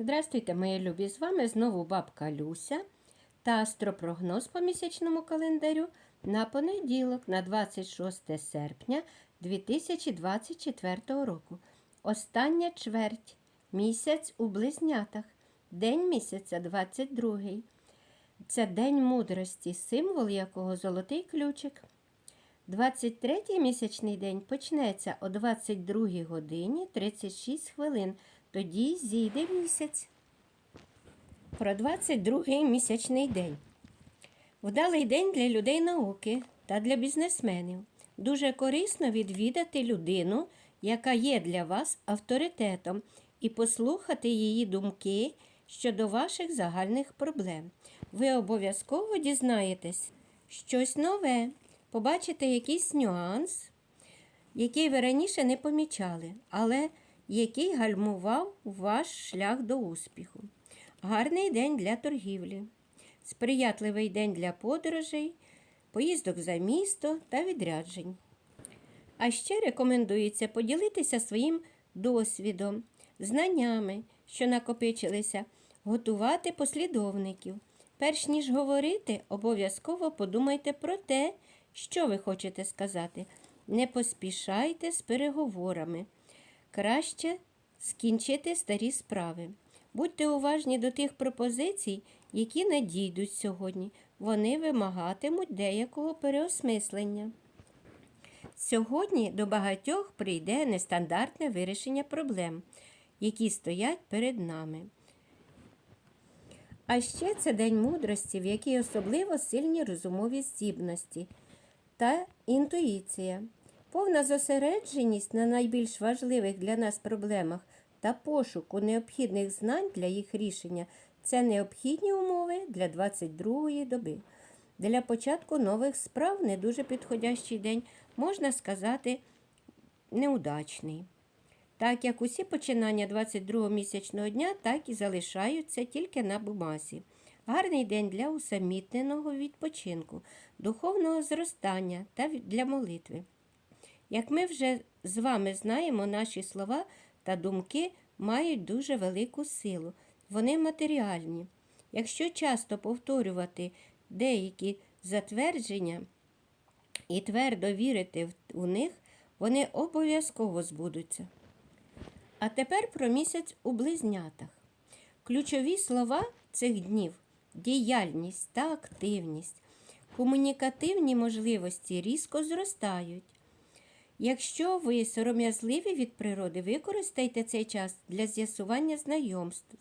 Здравствуйте, мої любі! З вами знову бабка Люся та астропрогноз по місячному календарю на понеділок, на 26 серпня 2024 року. Остання чверть. Місяць у близнятах. День місяця 22. Це день мудрості, символ якого золотий ключик. 23-й місячний день почнеться о 22 годині 36 хвилин. Тоді зійде місяць. Про 22-й місячний день. Вдалий день для людей науки та для бізнесменів. Дуже корисно відвідати людину, яка є для вас авторитетом, і послухати її думки щодо ваших загальних проблем. Ви обов'язково дізнаєтесь щось нове, побачите якийсь нюанс, який ви раніше не помічали, але який гальмував ваш шлях до успіху. Гарний день для торгівлі, сприятливий день для подорожей, поїздок за місто та відряджень. А ще рекомендується поділитися своїм досвідом, знаннями, що накопичилися, готувати послідовників. Перш ніж говорити, обов'язково подумайте про те, що ви хочете сказати. Не поспішайте з переговорами. Краще скінчити старі справи. Будьте уважні до тих пропозицій, які надійдуть сьогодні. Вони вимагатимуть деякого переосмислення. Сьогодні до багатьох прийде нестандартне вирішення проблем, які стоять перед нами. А ще це День мудрості, в якій особливо сильні розумові здібності та інтуїція. Повна зосередженість на найбільш важливих для нас проблемах та пошуку необхідних знань для їх рішення це необхідні умови для 22-ї доби. Для початку нових справ не дуже підходящий день, можна сказати, неудачний. Так як усі починання 22-го місячного дня, так і залишаються тільки на бумазі. Гарний день для усамітненого відпочинку, духовного зростання та для молитви. Як ми вже з вами знаємо, наші слова та думки мають дуже велику силу, вони матеріальні. Якщо часто повторювати деякі затвердження і твердо вірити у них, вони обов'язково збудуться. А тепер про місяць у близнятах. Ключові слова цих днів діяльність та активність, комунікативні можливості різко зростають. Якщо ви сором'язливі від природи, використайте цей час для з'ясування знайомств,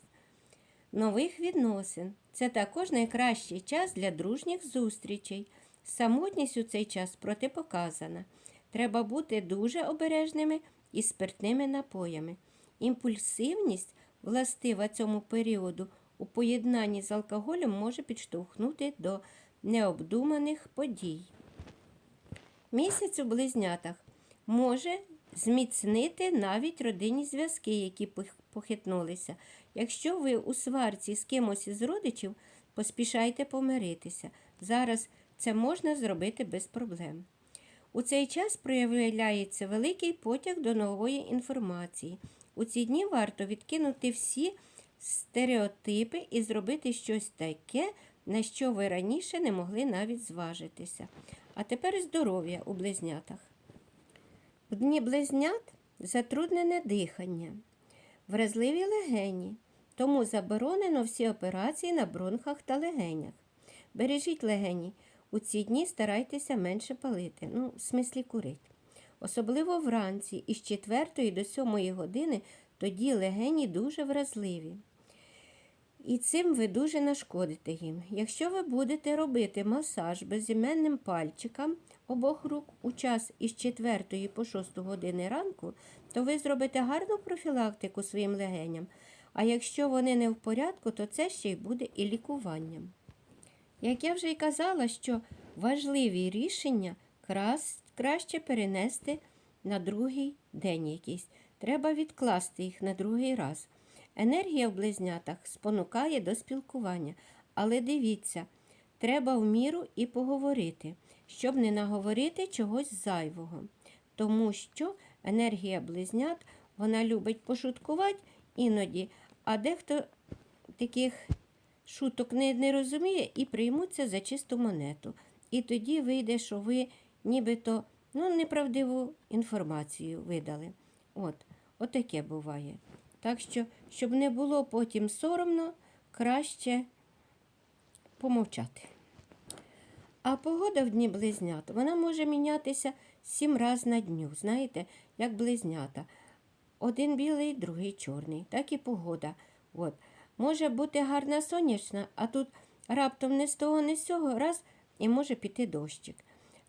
нових відносин. Це також найкращий час для дружніх зустрічей. Самотність у цей час протипоказана. Треба бути дуже обережними із спиртними напоями. Імпульсивність, властива цьому періоду, у поєднанні з алкоголем може підштовхнути до необдуманих подій. Місяць у близнятах може зміцнити навіть родинні зв'язки, які похитнулися. Якщо ви у сварці з кимось із родичів, поспішайте помиритися. Зараз це можна зробити без проблем. У цей час проявляється великий потяг до нової інформації. У ці дні варто відкинути всі стереотипи і зробити щось таке, на що ви раніше не могли навіть зважитися. А тепер здоров'я у близнятах. В дні близнят затруднене дихання, вразливі легені, тому заборонено всі операції на бронхах та легенях. Бережіть легені, у ці дні старайтеся менше палити, ну, в смислі курить. Особливо вранці із 4 до 7 години тоді легені дуже вразливі. І цим ви дуже нашкодите їм. Якщо ви будете робити масаж безіменним пальчикам обох рук у час із 4 по 6 години ранку, то ви зробите гарну профілактику своїм легеням. А якщо вони не в порядку, то це ще й буде і лікуванням. Як я вже й казала, що важливі рішення краще перенести на другий день якийсь. Треба відкласти їх на другий раз. Енергія в близнятах спонукає до спілкування, але дивіться, треба в міру і поговорити, щоб не наговорити чогось зайвого. Тому що енергія близнят вона любить пошуткувати іноді, А дехто таких шуток не, не розуміє і приймуться за чисту монету. І тоді вийде, що ви нібито ну, неправдиву інформацію видали. От, отаке буває. Так що, щоб не було потім соромно, краще помовчати. А погода в дні близнят, вона може мінятися сім разів на дню, знаєте, як близнята. Один білий, другий чорний. Так і погода. От. Може бути гарна сонячна, а тут раптом не з того, не з цього, раз і може піти дощик.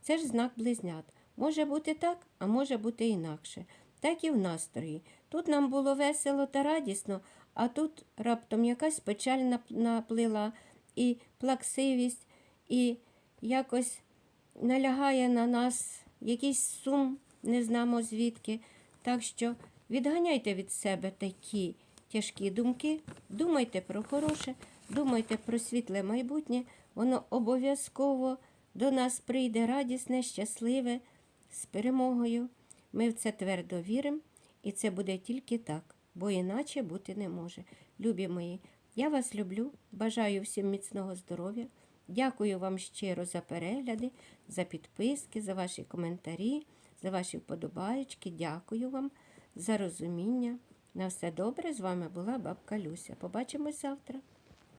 Це ж знак близнят. Може бути так, а може бути інакше. Так і в настрої. Тут нам було весело та радісно, а тут раптом якась печаль наплила, і плаксивість, і якось налягає на нас якийсь сум, не знамо звідки. Так що відганяйте від себе такі тяжкі думки, думайте про хороше, думайте про світле майбутнє, воно обов'язково до нас прийде радісне, щасливе, з перемогою. Ми в це твердо віримо, і це буде тільки так, бо іначе бути не може. Любі мої, я вас люблю, бажаю всім міцного здоров'я. Дякую вам щиро за перегляди, за підписки, за ваші коментарі, за ваші вподобаєчки. Дякую вам за розуміння. На все добре. З вами була бабка Люся. Побачимось завтра.